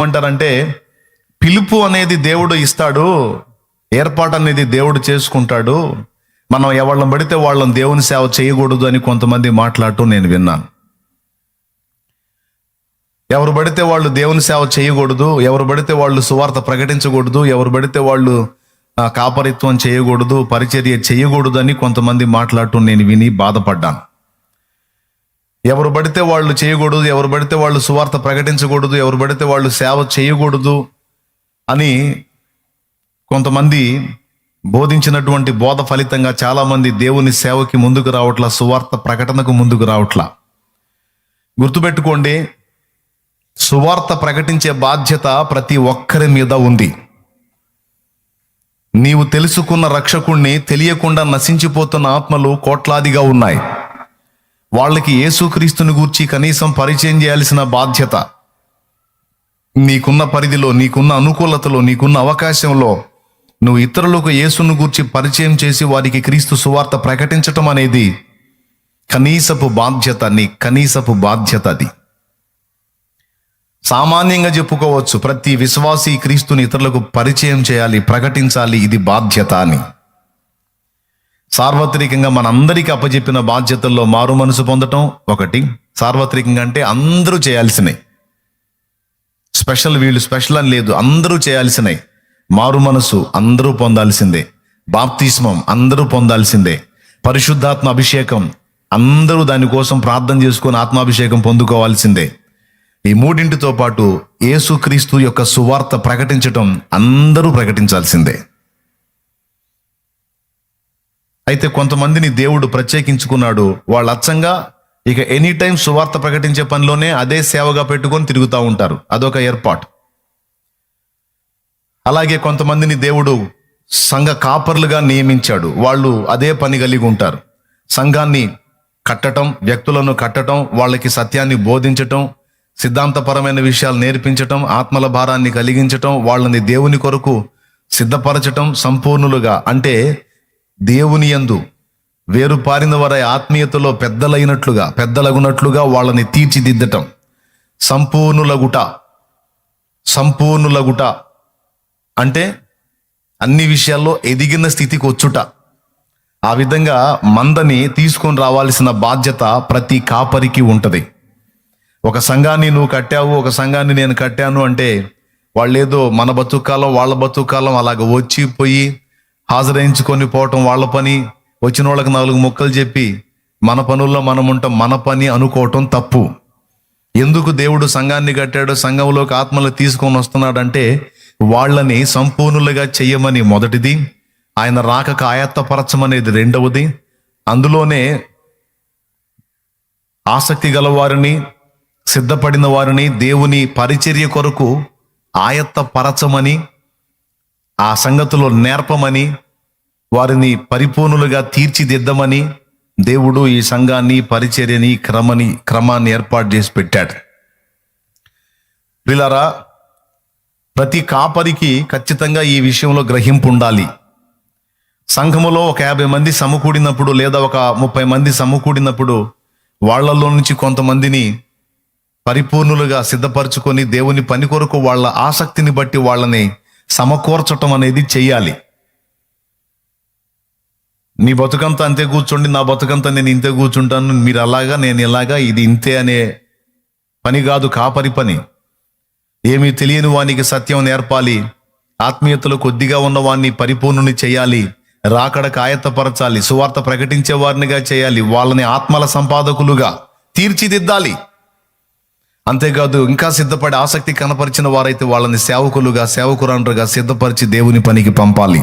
ఏమంటారంటే పిలుపు అనేది దేవుడు ఇస్తాడు ఏర్పాటు అనేది దేవుడు చేసుకుంటాడు. మనం ఎవళ్ళని పడితే వాళ్ళని దేవుని సేవ చేయకూడదు అని కొంతమంది మాట్లాడటం నేను విన్నాను. ఎవరు పడితే వాళ్ళు దేవుని సేవ చేయకూడదు ఎవరు పడితే వాళ్ళు సువార్త ప్రకటించకూడదు ఎవరు పడితే వాళ్ళు కాపరిత్వం చేయకూడదు పరిచర్య చేయకూడదు అని కొంతమంది మాట్లాడటం నేను విని బాధపడ్డాను. ఎవరు పడితే వాళ్ళు చేయకూడదు ఎవరు పడితే వాళ్ళు సువార్త ప్రకటించకూడదు ఎవరు పడితే వాళ్ళు సేవ చేయకూడదు అని కొంతమంది బోధించినటువంటి బోధ ఫలితంగా చాలామంది దేవుని సేవకి ముందుకు రావట్లా సువార్త ప్రకటనకు ముందుకు రావట్లా. గుర్తుపెట్టుకోండి సువార్త ప్రకటించే బాధ్యత ప్రతి ఒక్కరి మీద ఉంది. నీవు తెలుసుకున్న రక్షకుణ్ణి తెలియకుండా నశించిపోతున్న ఆత్మలు కోట్లాదిగా ఉన్నాయి. వాళ్ళకి యేసుక్రీస్తుని గూర్చి కనీసం పరిచయం చేయాల్సిన బాధ్యత నీకున్న పరిధిలో నీకున్న అనుకూలతలో నీకున్న అవకాశంలో నువ్వు ఇతరులకు యేసును గూర్చి పరిచయం చేసి వారికి క్రీస్తు సువార్త ప్రకటించటం అనేది కనీసపు బాధ్యత నీ కనీసపు బాధ్యత అది. సామాన్యంగా చెప్పుకోవచ్చు ప్రతి విశ్వాసి క్రీస్తుని ఇతరులకు పరిచయం చేయాలి ప్రకటించాలి ఇది బాధ్యత అని. సార్వత్రికంగా మనందరికీ అప్పచెప్పిన బాధ్యతల్లో మారు మనసు పొందటం ఒకటి. సార్వత్రికంగా అంటే అందరూ చేయాల్సినవి. స్పెషల్ వీళ్ళు స్పెషల్ అని లేదు అందరూ చేయాల్సినవి. మారు మనసు అందరూ పొందాల్సిందే. బాప్తిస్మం అందరూ పొందాల్సిందే. పరిశుద్ధాత్మ అభిషేకం అందరూ దానికోసం ప్రార్థన చేసుకొని ఆత్మాభిషేకం పొందుకోవాల్సిందే. ఈ మూడింటితో పాటు యేసుక్రీస్తు యొక్క సువార్త ప్రకటించటం అందరూ ప్రకటించాల్సిందే. అయితే కొంతమందిని దేవుడు ప్రత్యేకించుకున్నాడు. వాళ్ళు అచ్చంగా ఇక ఎనీ టైం సువార్త ప్రకటించే పనిలోనే అదే సేవగా పెట్టుకొని తిరుగుతూ ఉంటారు. అదొక ఏర్పాటు. అలాగే కొంతమందిని దేవుడు సంఘ కాపర్లుగా నియమించాడు. వాళ్ళు అదే పని కలిగి ఉంటారు. సంఘాన్ని కట్టటం వ్యక్తులను కట్టటం వాళ్ళకి సత్యాన్ని బోధించటం సిద్ధాంతపరమైన విషయాలు నేర్పించటం ఆత్మల భారాన్ని కలిగించటం వాళ్ళని దేవుని కొరకు సిద్ధపరచటం సంపూర్ణులుగా. అంటే దేవుని యందు వేరు పారిన వారి ఆత్మీయతలో పెద్దలైనట్లుగా పెద్దలగునట్లుగా వాళ్ళని తీర్చిదిద్దటం. సంపూర్ణులగుట సంపూర్ణులగుట అంటే అన్ని విషయాల్లో ఎదిగిన స్థితికి వచ్చుట. ఆ విధంగా మందని తీసుకొని రావాల్సిన బాధ్యత ప్రతి కాపరికి ఉంటుంది. ఒక సంఘాన్ని నువ్వు కట్టావు ఒక సంఘాన్ని నేను కట్టాను అంటే వాళ్ళేదో మన బతుకాలం వాళ్ళ బతుకాలం అలాగ వచ్చి హాజరయించుకొని పోవటం వాళ్ళ పని. వచ్చిన వాళ్ళకి నాలుగు ముక్కలు చెప్పి మన పనుల్లో మనం ఉంటాం మన పని అనుకోవటం తప్పు. ఎందుకు దేవుడు సంఘాన్ని కట్టాడు సంఘంలోకి ఆత్మలు తీసుకొని వస్తున్నాడంటే వాళ్ళని సంపూర్ణులుగా చెయ్యమని మొదటిది. ఆయన రాక ఆయత్తపరచమనేది రెండవది. అందులోనే ఆసక్తి గల వారిని సిద్ధపడిన వారిని దేవుని పరిచర్య కొరకు ఆయత్తపరచమని ఆ సంగతిలో నేర్పమని వారిని పరిపూర్ణులుగా తీర్చిదిద్దమని దేవుడు ఈ సంఘాన్ని పరిచర్యని క్రమని క్రమాన్ని ఏర్పాటు చేసి పెట్టాడు. పిల్లరా ప్రతి కాపరికి ఖచ్చితంగా ఈ విషయంలో గ్రహింపు ఉండాలి. సంఘములో ఒక యాభై మంది సమకూడినప్పుడు లేదా ఒక ముప్పై మంది సమకూడినప్పుడు వాళ్ళలో నుంచి కొంతమందిని పరిపూర్ణులుగా సిద్ధపరచుకొని దేవుని పని కొరకు వాళ్ళ ఆసక్తిని బట్టి వాళ్ళని సమకూర్చటం అనేది చెయ్యాలి. నీ బతుకంతా అంతే కూర్చోండి నా బతుకంతా నేను ఇంతే కూర్చుంటాను మీరు అలాగా నేను ఇలాగా ఇది ఇంతే అనే పని కాదు కాపరి పని. ఏమీ తెలియని వానికి సత్యం నేర్పాలి. ఆత్మీయతలు కొద్దిగా ఉన్న వాన్ని పరిపూర్ణుని చేయాలి రాకడకు ఆయత్తపరచాలి సువార్త ప్రకటించే వారినిగా చేయాలి వాళ్ళని ఆత్మల సంపాదకులుగా తీర్చిదిద్దాలి. అంతేకాదు ఇంకా సిద్ధపడి ఆసక్తి కనపరిచిన వారైతే వాళ్ళని సేవకులుగా సేవకురాండ్రుగా సిద్ధపరిచి దేవుని పనికి పంపాలి.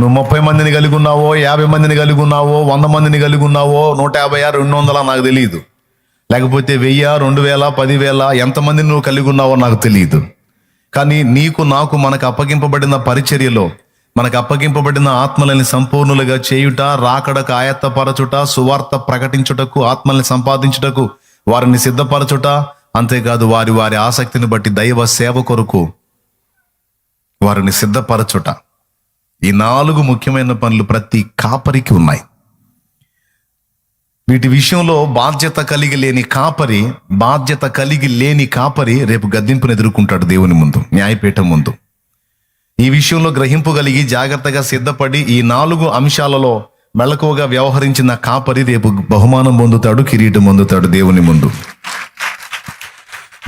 నువ్వు ముప్పై మందిని కలిగి ఉన్నావో యాభై మందిని కలిగి ఉన్నావో వంద మందిని కలిగి ఉన్నావో నూట యాభై రెండు వందల నాకు తెలియదు లేకపోతే వెయ్యి రెండు వేల పదివేల ఎంతమందిని నువ్వు కలిగి ఉన్నావో నాకు తెలియదు కానీ నీకు నాకు మనకు అప్పగింపబడిన పరిచర్యలో మనకు అప్పగింపబడిన ఆత్మలని సంపూర్ణులుగా చేయుట రాకడకు ఆయత్తపరచుట సువార్త ప్రకటించుటకు ఆత్మల్ని సంపాదించుటకు వారిని సిద్ధపరచుట అంతేకాదు వారి వారి ఆసక్తిని బట్టి దైవ సేవ కొరకు వారిని సిద్ధపరచుట. ఈ నాలుగు ముఖ్యమైన పనులు ప్రతి కాపరికి ఉన్నాయి. వీటి విషయంలో బాధ్యత కలిగి లేని కాపరి బాధ్యత కలిగి లేని కాపరి రేపు గద్దింపును ఎదుర్కొంటాడు దేవుని ముందు న్యాయపీఠం ముందు. ఈ విషయంలో గ్రహింపు కలిగి జాగ్రత్తగా సిద్ధపడి ఈ నాలుగు అంశాలలో మెళకువగా వ్యవహరించిన కాపరి రేపు బహుమానం పొందుతాడు కిరీటం పొందుతాడు దేవుని ముందు.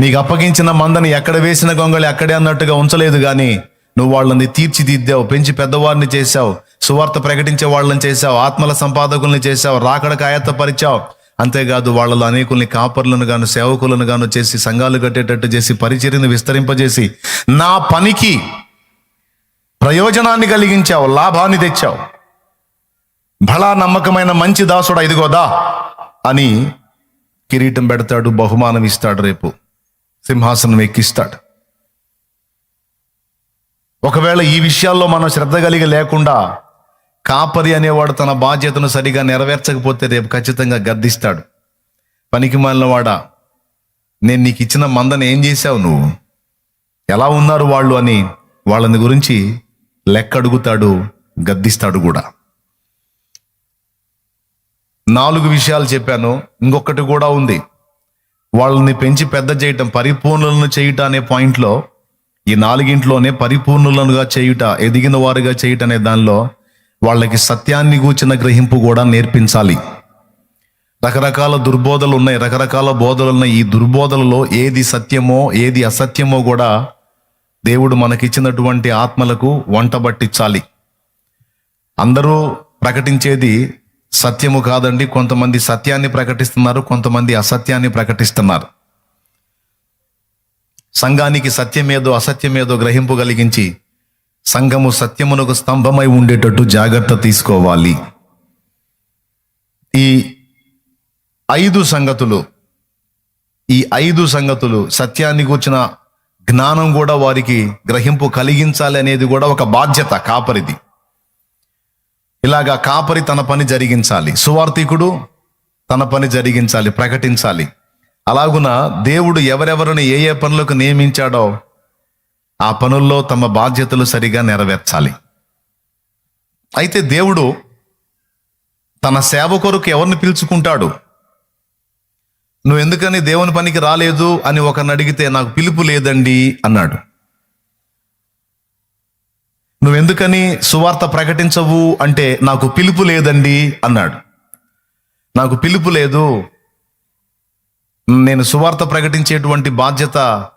నీకు అప్పగించిన మందని ఎక్కడ వేసిన గొంగళి అక్కడే అన్నట్టుగా ఉంచలేదు కానీ నువ్వు వాళ్ళని తీర్చిదిద్దావు పెంచి పెద్దవారిని చేశావు సువార్త ప్రకటించే వాళ్ళని చేశావు ఆత్మల సంపాదకుల్ని చేశావు రాకడకు ఆయత్తపరిచావు అంతేకాదు వాళ్ళలో అనేకుల్ని కాపర్లను గాను సేవకులను గాను చేసి సంఘాలు కట్టేటట్టు చేసి పరిచర్యను విస్తరింపజేసి నా పనికి ప్రయోజనాన్ని కలిగించావు లాభాన్ని తెచ్చావు. భళా నమ్మకమైన మంచి దాసుడు ఇదిగోదా అని కిరీటం పెడతాడు బహుమానం ఇస్తాడు రేపు. సింహాసనం ఎక్కిస్తాడు. ఒకవేళ ఈ విషయాల్లో మనం శ్రద్ధ కలిగి లేకుండా కాపరి అనేవాడు తన బాధ్యతను సరిగా నెరవేర్చకపోతే రేపు ఖచ్చితంగా గద్దిస్తాడు. పనికి వాడా నేను నీకు ఇచ్చిన మందని ఏం చేశావు నువ్వు? ఎలా ఉన్నారు వాళ్ళు అని వాళ్ళని గురించి లెక్క అడుగుతాడు గద్దిస్తాడు కూడా. నాలుగు విషయాలు చెప్పాను. ఇంకొకటి కూడా ఉంది. వాళ్ళని పెంచి పెద్ద చేయటం పరిపూర్ణులను చేయుట అనే పాయింట్లో ఈ నాలుగింట్లోనే పరిపూర్ణులనుగా చేయుట ఎదిగిన వారుగా చేయుట అనే దానిలో వాళ్ళకి సత్యాన్ని కూర్చిన గ్రహింపు కూడా నేర్పించాలి. రకరకాల దుర్బోధలు ఉన్నాయి. రకరకాల బోధలు ఉన్నాయి. ఈ దుర్బోధలలో ఏది సత్యమో ఏది అసత్యమో కూడా దేవుడు మనకిచ్చినటువంటి ఆత్మలకు వంట పట్టించాలి అందరూ ప్రకటించేది సత్యము కాదండి. కొంతమంది సత్యాన్ని ప్రకటిస్తున్నారు కొంతమంది అసత్యాన్ని ప్రకటిస్తున్నారు. సంఘానికి సత్యమేదో అసత్యమేదో గ్రహింపు కలిగించి సంఘము సత్యమునకు స్తంభమై ఉండేటట్టు జాగ్రత్త తీసుకోవాలి. ఈ ఐదు సంగతులు ఈ ఐదు సంగతులు సత్యాన్ని కూర్చిన జ్ఞానం కూడా వారికి గ్రహింపు కలిగించాలి అనేది కూడా ఒక బాధ్యత కాపరిది. ఇలాగా కాపరి తన పని జరిగించాలి. సువార్థికుడు తన పని జరిగించాలి ప్రకటించాలి. అలాగున దేవుడు ఎవరెవరిని ఏ ఏ పనులకు నియమించాడో ఆ పనుల్లో తమ బాధ్యతలు సరిగా నెరవేర్చాలి. అయితే దేవుడు తన సేవ కొరకు ఎవరిని పిలుచుకుంటాడు? నువ్వు ఎందుకని దేవుని పనికి రాలేదు అని ఒకరిని అడిగితే నాకు పిలుపు లేదండి అన్నాడు. నువ్వెందుకని సువార్త ప్రకటించవు అంటే నాకు పిలుపు లేదండి అన్నాడు. నాకు పిలుపు లేదు. నేను సువార్త ప్రకటించేటువంటి బాధ్యత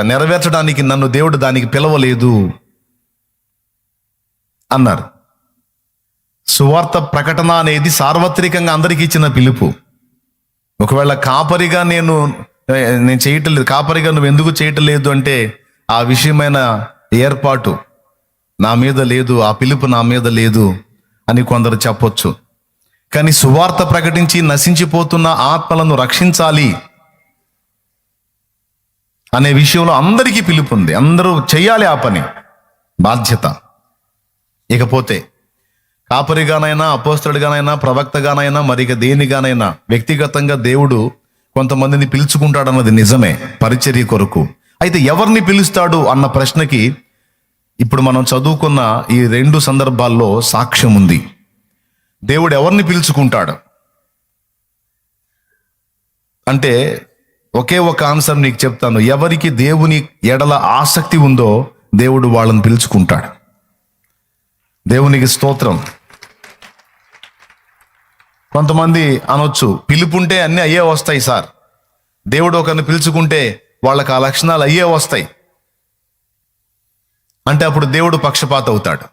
నెరవేర్చడానికి నన్ను దేవుడు దానికి పిలవలేదు అన్నారు. సువార్త ప్రకటన అనేది సార్వత్రికంగా అందరికీ ఇచ్చిన పిలుపు. ఒకవేళ కాపరిగా నేను నేను చేయటం లేదు. కాపరిగా నువ్వు ఎందుకు చేయటం లేదు అంటే ఆ విషయమైన ఏర్పాటు నా మీద లేదు ఆ పిలుపు నా మీద లేదు అని కొందరు చెప్పొచ్చు. కానీ సువార్త ప్రకటించి నశించిపోతున్న ఆత్మలను రక్షించాలి అనే విషయంలో అందరికీ పిలుపు ఉంది. అందరూ చేయాలి ఆ పని. బాధ్యత. ఇకపోతే కాపరిగానైనా అపోస్తుడిగానైనా ప్రవక్తగానైనా మరిక దేనిగానైనా వ్యక్తిగతంగా దేవుడు కొంతమందిని పిలుచుకుంటాడన్నది నిజమే పరిచర్య కొరకు. అయితే ఎవరిని పిలుస్తాడు అన్న ప్రశ్నకి ఇప్పుడు మనం చదువుకున్న ఈ రెండు సందర్భాల్లో సాక్ష్యం ఉంది. దేవుడు ఎవరిని పిలుచుకుంటాడు? అంటే ఒకే ఒక ఆన్సర్ నీకు చెప్తాను. ఎవరికి దేవుని ఎడల ఆసక్తి ఉందో దేవుడు వాళ్ళని పిలుచుకుంటాడు. దేవునికి స్తోత్రం. కొంతమంది అనొచ్చు పిలుపుంటే అన్నీ అయ్యే వస్తాయి సార్. దేవుడు ఒకరిని పిలుచుకుంటే వాళ్ళకి ఆ లక్షణాలు అయ్యే వస్తాయి. అంటే అప్పుడు దేవుడు పక్షపాత అవుతాడు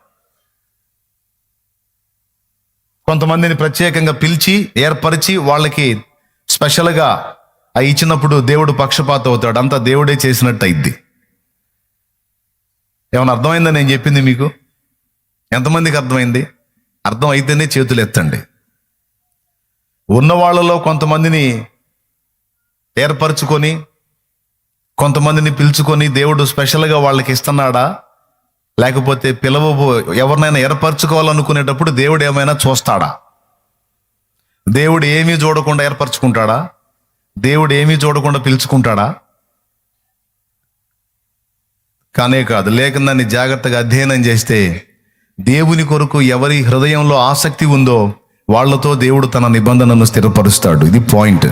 కొంతమందిని ప్రత్యేకంగా పిలిచి ఏర్పరిచి వాళ్ళకి స్పెషల్గా ఆ ఇచ్చినప్పుడు దేవుడు పక్షపాత అవుతాడు అంతా దేవుడే చేసినట్టు అయింది ఏమైనా అర్థమైందా నేను చెప్పింది మీకు? ఎంతమందికి అర్థమైంది? అర్థం అయితేనే చేతులు ఎత్తండి. ఉన్న వాళ్ళలో కొంతమందిని ఏర్పరచుకొని కొంతమందిని పిలుచుకొని దేవుడు స్పెషల్గా వాళ్ళకి ఇస్తున్నాడా? లేకపోతే పిలవబో ఎవరినైనా ఏర్పరచుకోవాలనుకునేటప్పుడు దేవుడు ఏమైనా చూస్తాడా? దేవుడు ఏమీ చూడకుండా ఏర్పరచుకుంటాడా? దేవుడు ఏమీ చూడకుండా పిలుచుకుంటాడా? కానే కాదు లేకుండాన్ని జాగ్రత్తగా అధ్యయనం చేస్తే దేవుని కొరకు ఎవరి హృదయంలో ఆసక్తి ఉందో వాళ్ళతో దేవుడు తన నిబంధనను స్థిరపరుస్తాడు. ఇది పాయింట్.